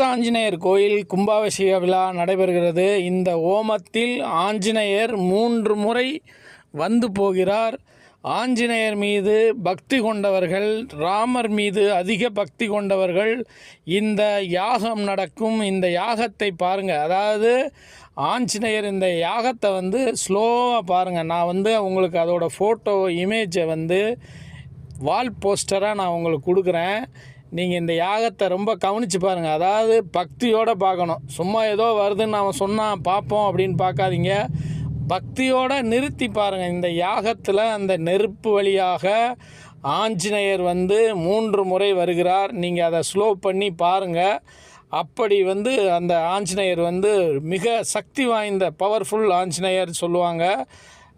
ஆஞ்சநேயர் கோயில் கும்பாபிஷேக விழா நடைபெறுகிறது. இந்த ஓமத்தில் ஆஞ்சநேயர் மூன்று முறை வந்து போகிறார். ஆஞ்சநேயர் மீது பக்தி கொண்டவர்கள் ராமர் மீது அதிக பக்தி கொண்டவர்கள் இந்த யாகம் நடக்கும். இந்த யாகத்தை பாருங்கள் அதாவது ஆஞ்சநேயர் இந்த யாகத்தை வந்து ஸ்லோவாக பாருங்கள் நான் வந்து உங்களுக்கு அதோடய ஃபோட்டோ இமேஜை வந்து வால் போஸ்டராக நான் உங்களுக்கு கொடுக்குறேன். நீங்கள் இந்த யாகத்தை ரொம்ப கவனித்து பாருங்கள் அதாவது பக்தியோடு பார்க்கணும். சும்மா ஏதோ வருதுன்னு அவன் சொன்னான் பார்ப்போம் அப்படின்னு பார்க்காதீங்க. பக்தியோடு நிறுத்தி பாருங்கள் இந்த யாகத்தில் அந்த நெருப்பு வழியாக ஆஞ்சநேயர் வந்து மூன்று முறை வருகிறார். நீங்கள் அதை ஸ்லோ பண்ணி பாருங்கள் அப்படி வந்து அந்த ஆஞ்சநேயர் வந்து மிக சக்தி வாய்ந்த பவர்ஃபுல் ஆஞ்சநேயர் சொல்லுவாங்க.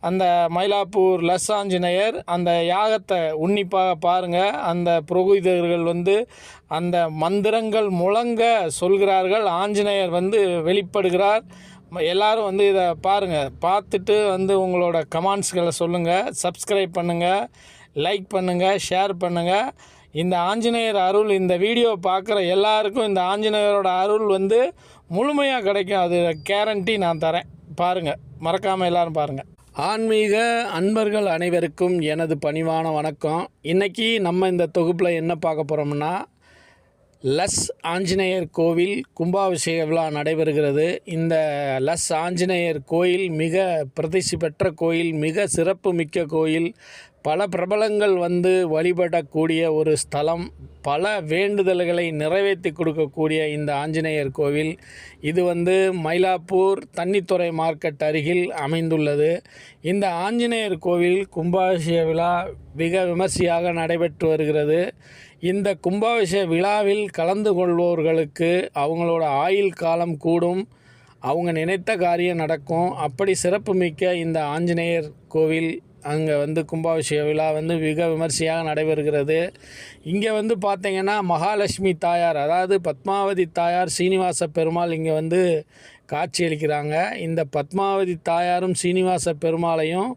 அந்த மயிலாப்பூர் லஸ் ஆஞ்சநேயர் அந்த யாகத்தை உன்னிப்பாக பாருங்கள் அந்த புரோகிதர்கள் வந்து அந்த மந்திரங்கள் முழங்க சொல்கிறார்கள். ஆஞ்சநேயர் வந்து வெளிப்படுகிறார். ம- எல்லாரும் வந்து இதை பாருங்கள் பார்த்துட்டு வந்து உங்களோட கமெண்ட்ஸ்களை சொல்லுங்கள் சப்ஸ்கிரைப் பண்ணுங்கள் லைக் பண்ணுங்கள் ஷேர் பண்ணுங்கள் இந்த ஆஞ்சநேயர் அருள் இந்த வீடியோ பார்க்குற எல்லாருக்கும் இந்த ஆஞ்சநேயரோட அருள் வந்து முழுமையாக கிடைக்கும். அது கேரண்டி நான் தரேன். பாருங்கள் மறக்காமல் எல்லோரும் பாருங்கள் ஆன்மீக அன்பர்கள் அனைவருக்கும் எனது பணிவான வணக்கம். இன்றைக்கி நம்ம இந்த தொகுப்பில் என்ன பார்க்க போகிறோம்னா லஸ் ஆஞ்சநேயர் கோவில் கும்பாபிஷேக விழா நடைபெறுகிறது. இந்த லஸ் ஆஞ்சநேயர் கோயில் மிக பிரதிஷ்டி பெற்ற கோயில் மிக சிறப்பு மிக்க கோயில். பல பிரபலங்கள் வந்து வழிபடக்கூடிய ஒரு ஸ்தலம் பல வேண்டுதல்களை நிறைவேற்றி கொடுக்கக்கூடிய இந்த ஆஞ்சநேயர் கோவில். இது வந்து மயிலாப்பூர் தண்ணித்துறை மார்க்கெட் அருகில் அமைந்துள்ளது. இந்த ஆஞ்சநேயர் கோவில் கும்பாபிஷேக விழா மிக விமர்சையாக நடைபெற்று வருகிறது. இந்த கும்பாபிஷேக விழாவில் கலந்து கொள்வோர்களுக்கு அவங்களோட ஆயுள் காலம் கூடும். அவங்க நினைத்த காரியம் நடக்கும். அப்படி சிறப்புமிக்க இந்த ஆஞ்சநேயர் கோவில் அங்கே வந்து கும்பாபிஷேக விழா வந்து மிக விமர்சையாக நடைபெறுகிறது. இங்கே வந்து பார்த்திங்கன்னா மகாலட்சுமி தாயார் அதாவது பத்மாவதி தாயார் சீனிவாச பெருமாள் இங்கே வந்து காட்சியளிக்கிறாங்க இந்த பத்மாவதி தாயாரும் சீனிவாச பெருமாளையும்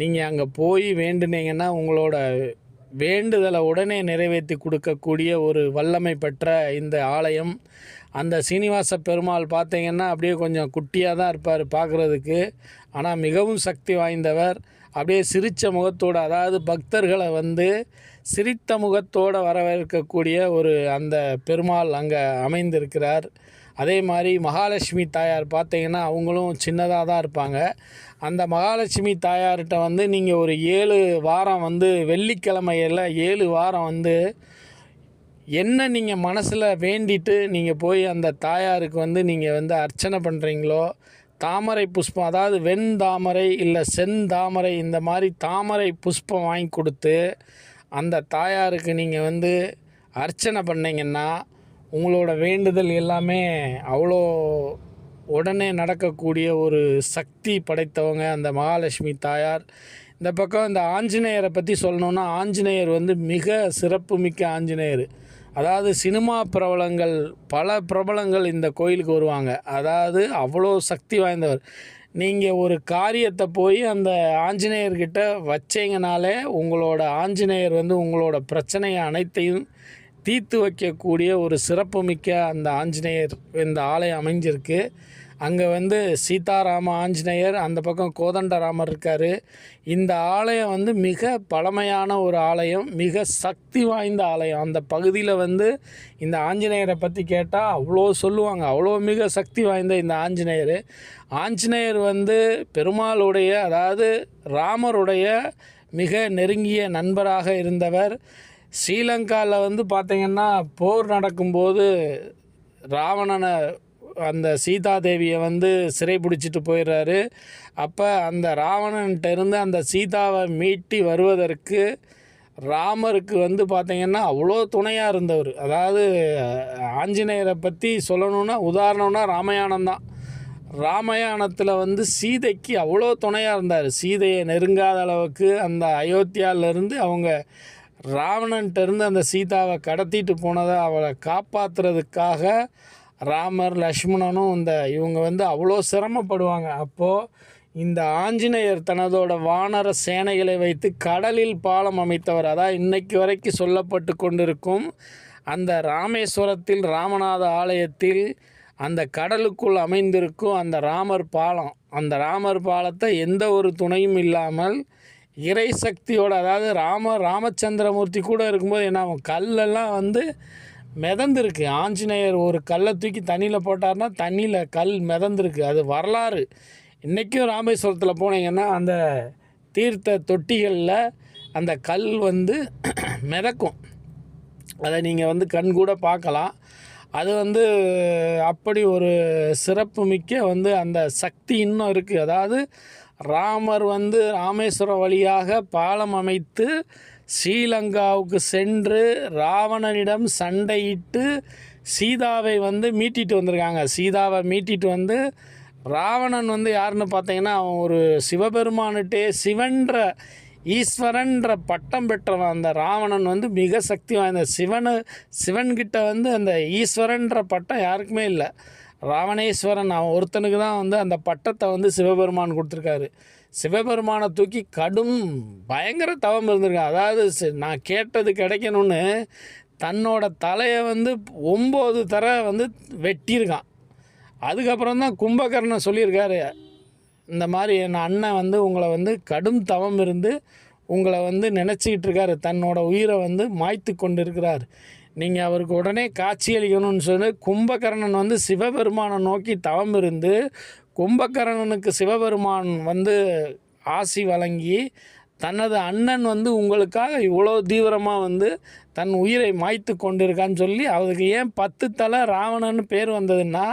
நீங்கள் அங்கே போய் வேண்டுனீங்கன்னா உங்களோட வேண்டுதலை உடனே நிறைவேற்றி கொடுக்கக்கூடிய ஒரு வல்லமை பெற்ற இந்த ஆலயம். அந்த சீனிவாச பெருமாள் பார்த்தீங்கன்னா அப்படியே கொஞ்சம் குட்டியாக தான் இருப்பார் பார்க்குறதுக்கு. ஆனால் மிகவும் சக்தி வாய்ந்தவர். அப்படியே சிரித்த முகத்தோடு அதாவது பக்தர்களை வந்து சிரித்த முகத்தோடு வரவேற்கக்கூடிய ஒரு அந்த பெருமாள் அங்கே அமைந்திருக்கிறார். அதே மாதிரி மகாலட்சுமி தாயார் பார்த்தீங்கன்னா அவங்களும் சின்னதாக தான் இருப்பாங்க. அந்த மகாலட்சுமி தாயார்கிட்ட வந்து நீங்கள் ஒரு ஏழு வாரம் வந்து வெள்ளிக்கிழமையில் ஏழு வாரம் வந்து என்ன நீங்கள் மனசில் வேண்டிட்டு நீங்கள் போய் அந்த தாயாருக்கு வந்து நீங்கள் வந்து அர்ச்சனை பண்ணுறீங்களோ தாமரை புஷ்பம் அதாவது வெண் தாமரை இல்லை செந்தாமரை இந்த மாதிரி தாமரை புஷ்பம் வாங்கி கொடுத்து அந்த தாயாருக்கு நீங்கள் வந்து அர்ச்சனை பண்ணிங்கன்னா உங்களோட வேண்டுதல் எல்லாமே அவ்வளோ உடனே நடக்கக்கூடிய ஒரு சக்தி படைத்தவங்க அந்த மகாலட்சுமி தாயார். இந்த பக்கம் இந்த ஆஞ்சநேயரை பற்றி சொல்லணுன்னா ஆஞ்சநேயர் வந்து மிக சிறப்புமிக்க ஆஞ்சநேயர். அதாவது சினிமா பிரபலங்கள் பல பிரபலங்கள் இந்த கோயிலுக்கு வருவாங்க. அதாவது அவ்வளோ சக்தி வாய்ந்தவர். நீங்கள் ஒரு காரியத்தை போய் அந்த ஆஞ்சநேயர்கிட்ட வச்சீங்கனாலே உங்களோட ஆஞ்சநேயர் வந்து உங்களோட பிரச்சனையை அனைத்தையும் தீர்த்து வைக்கக்கூடிய ஒரு சிறப்புமிக்க அந்த ஆஞ்சநேயர் இந்த ஆலயம் அமைஞ்சிருக்கு. அங்கே வந்து சீதாராம ஆஞ்சநேயர் அந்த பக்கம் கோதண்டராமர் இருக்கார். இந்த ஆலயம் வந்து மிக பழமையான ஒரு ஆலயம் மிக சக்தி வாய்ந்த ஆலயம். அந்த பகுதியில் வந்து இந்த ஆஞ்சநேயரை பற்றி கேட்டால் அவ்வளோ சொல்லுவாங்க. அவ்வளோ மிக சக்தி வாய்ந்த இந்த ஆஞ்சநேயர். ஆஞ்சநேயர் வந்து பெருமாளுடைய அதாவது ராமருடைய மிக நெருங்கிய நண்பராக இருந்தவர். ஸ்ரீலங்காவில் வந்து பார்த்திங்கன்னா போர் நடக்கும்போது ராவணனை அந்த சீதா தேவியை வந்து சிறை பிடிச்சிட்டு போயிடுறாரு. அப்போ அந்த ராவணன்ட்ட இருந்து அந்த சீதாவை மீட்டி வருவதற்கு ராமருக்கு வந்து பார்த்திங்கன்னா அவ்வளோ துணையாக இருந்தவர். அதாவது ஆஞ்சநேயரை பற்றி சொல்லணுன்னா உதாரணம்னா ராமாயணம் தான். ராமாயணத்தில் வந்து சீதைக்கு அவ்வளோ துணையாக இருந்தார். சீதையை நெருங்காத அளவுக்கு அந்த அயோத்தியாவிலேருந்து அவங்க ராவணன்ட்டருந்து அந்த சீதாவை கடத்திட்டு போனதை அவளை காப்பாற்றுறதுக்காக ராமர் லக்ஷ்மணனும் இந்த இவங்க வந்து அவ்வளோ சிரமப்படுவாங்க. அப்போது இந்த ஆஞ்சநேயர் தனதோட வானர சேனைகளை வைத்து கடலில் பாலம் அமைத்தவர். அதான் இன்னைக்கு வரைக்கும் சொல்லப்பட்டு கொண்டிருக்கும் அந்த ராமேஸ்வரத்தில் ராமநாத ஆலயத்தில் அந்த கடலுக்குள் அமைந்திருக்கும் அந்த ராமர் பாலம். அந்த ராமர் பாலத்தை எந்த ஒரு துணையும் இல்லாமல் இறை சக்தியோட அதாவது ராம ராமச்சந்திரமூர்த்தி கூட இருக்கும்போது என்ன கல்லெல்லாம் வந்து மிதந்துருக்கு. ஆஞ்சநேயர் ஒரு கல்லை தூக்கி தண்ணியில் போட்டார்னா தண்ணியில் கல் மிதந்துருக்கு. அது வரலாறு. இன்றைக்கும் ராமேஸ்வரத்தில் போனீங்கன்னா அந்த தீர்த்த தொட்டிகளில் அந்த கல் வந்து மிதக்கும். அதை நீங்கள் வந்து கண் கூட பார்க்கலாம். அது வந்து அப்படி ஒரு சிறப்பு மிக்க வந்து அந்த சக்தி இன்னும் இருக்குது அதாவது ராமர் வந்து ராமேஸ்வரம் வழியாக பாலம் அமைத்து ஸ்ரீலங்காவுக்கு சென்று ராவணனிடம் சண்டையிட்டு சீதாவை வந்து மீட்டிட்டு வந்திருக்காங்க. சீதாவை மீட்டிட்டு வந்து ராவணன் வந்து யாருன்னு பார்த்தீங்கன்னா அவன் ஒரு சிவபெருமானுட்டே சிவன்ற ஈஸ்வரன்ற பட்டம் பெற்றவன். அந்த ராவணன் வந்து மிக சக்தி வாய்ந்த சிவனு சிவன்கிட்ட வந்து அந்த ஈஸ்வரன்ற பட்டம் யாருக்குமே இல்லை. ராவணேஸ்வரன் அவன் ஒருத்தனுக்கு தான் வந்து அந்த பட்டத்தை வந்து சிவபெருமான் கொடுத்துருக்காரு. சிவபெருமானை தூக்கி கடும் பயங்கர தவம் இருந்திருக்கான் அதாவது நான் கேட்டது கிடைக்கணும்னு தன்னோட தலையை வந்து ஒம்பது தர வந்து வெட்டியிருக்கான். அதுக்கப்புறம் தான் கும்பகர்ணன் சொல்லியிருக்காரு இந்த மாதிரி என் அண்ணன் வந்து உங்களை வந்து கடும் தவம் இருந்து உங்களை வந்து நினச்சிக்கிட்டு இருக்காரு. தன்னோட உயிரை வந்து மாய்த்து கொண்டு இருக்கிறார் நீங்கள் அவருக்கு உடனே காட்சியளிக்கணும்னு சொல்லி கும்பகர்ணன் வந்து சிவபெருமானை நோக்கி தவம் இருந்து கும்பகர்ணனுக்கு சிவபெருமான் வந்து ஆசி வழங்கி தனது அண்ணன் வந்து உங்களுக்காக இவ்வளோ தீவிரமாக வந்து தன் உயிரை மாய்த்து கொண்டிருக்கான்னு சொல்லி அவருக்கு ஏன் பத்து தலை ராவணன்னு பேர் வந்ததுன்னா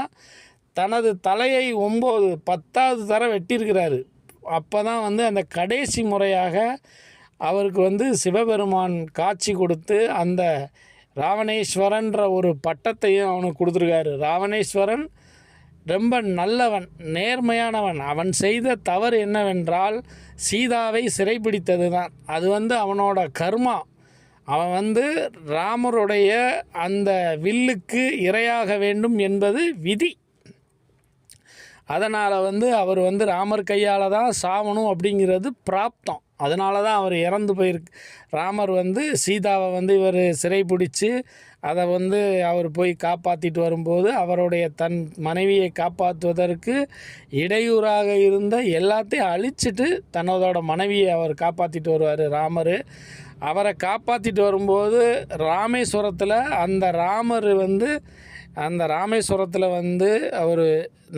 தனது தலையை ஒம்பது பத்தாவது தர வெட்டியிருக்கிறாரு. அப்போ தான் வந்து அந்த கடைசி முறையாக அவருக்கு வந்து சிவபெருமான் காட்சி கொடுத்து அந்த ராவணேஸ்வரன்ற ஒரு பட்டத்தையும் அவனுக்கு கொடுத்துருக்காரு. ராவணேஸ்வரன் ரொம்ப நல்லவன் நேர்மையானவன். அவன் செய்த தவறு என்னவென்றால் சீதாவை சிறைப்பிடித்தது தான் அது வந்து அவனோட கர்மா. அவன் வந்து ராமருடைய அந்த வில்லுக்கு இரையாக வேண்டும் என்பது விதி. அதனால் வந்து அவர் வந்து ராமர் கையால் தான் சாவணும் அப்படிங்கிறது பிராப்தம். அதனால தான் அவர் இறந்து போயிருக்கு. ராமர் வந்து சீதாவை வந்து இவர் சிறை பிடிச்சி அதை வந்து அவர் போய் காப்பாற்றிட்டு வரும்போது அவருடைய தன் மனைவியை காப்பாற்றுவதற்கு இடையூறாக இருந்த எல்லாத்தையும் அழிச்சிட்டு தன்னதோட மனைவியை அவர் காப்பாற்றிட்டு வருவார் ராமர். அவரை காப்பாற்றிட்டு வரும்போது ராமேஸ்வரத்தில் அந்த ராமர் வந்து அந்த ராமேஸ்வரத்தில் வந்து அவர்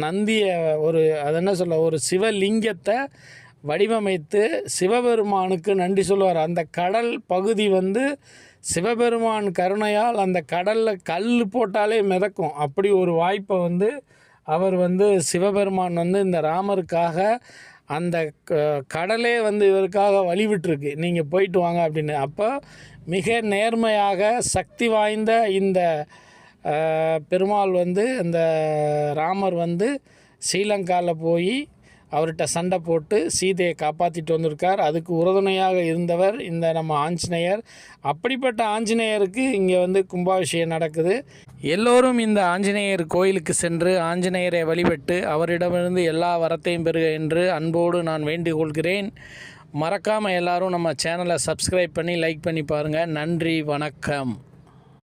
நந்தியை ஒரு அது என்ன சொல்ல ஒரு சிவலிங்கத்தை வடிவமைத்து சிவபெருமானுக்கு நன்றி சொல்லுவார். அந்த கடல் பகுதி வந்து சிவபெருமான் கருணையால் அந்த கடலில் கல் போட்டாலே மிதக்கும். அப்படி ஒரு வாய்ப்பை வந்து அவர் வந்து சிவபெருமான் வந்து இந்த ராமருக்காக அந்த க- கடலே வந்து இவருக்காக வழிவிட்டுருக்கு. நீங்கள் போயிட்டு வாங்க அப்படின்னு. அப்போ மிக நேர்மையாக சக்தி வாய்ந்த இந்த பெருமாள் வந்து இந்த ராமர் வந்து ஸ்ரீலங்காவில் போய் அவர்கிட்ட சண்டை போட்டு சீதையை காப்பாற்றிட்டு வந்திருக்கார். அதுக்கு உறுதுணையாக இருந்தவர் இந்த நம்ம ஆஞ்சநேயர். அப்படிப்பட்ட ஆஞ்சநேயருக்கு இங்கே வந்து கும்பாபிஷேகம் நடக்குது. எல்லோரும் இந்த ஆஞ்சநேயர் கோயிலுக்கு சென்று ஆஞ்சநேயரை வழிபட்டு அவரிடமிருந்து எல்லா வரத்தையும் பெறுக என்று அன்போடு நான் வேண்டிக் கொள்கிறேன் மறக்காமல் எல்லாரும் நம்ம சேனலை சப்ஸ்கிரைப் பண்ணி லைக் பண்ணி பாருங்கள் நன்றி வணக்கம்.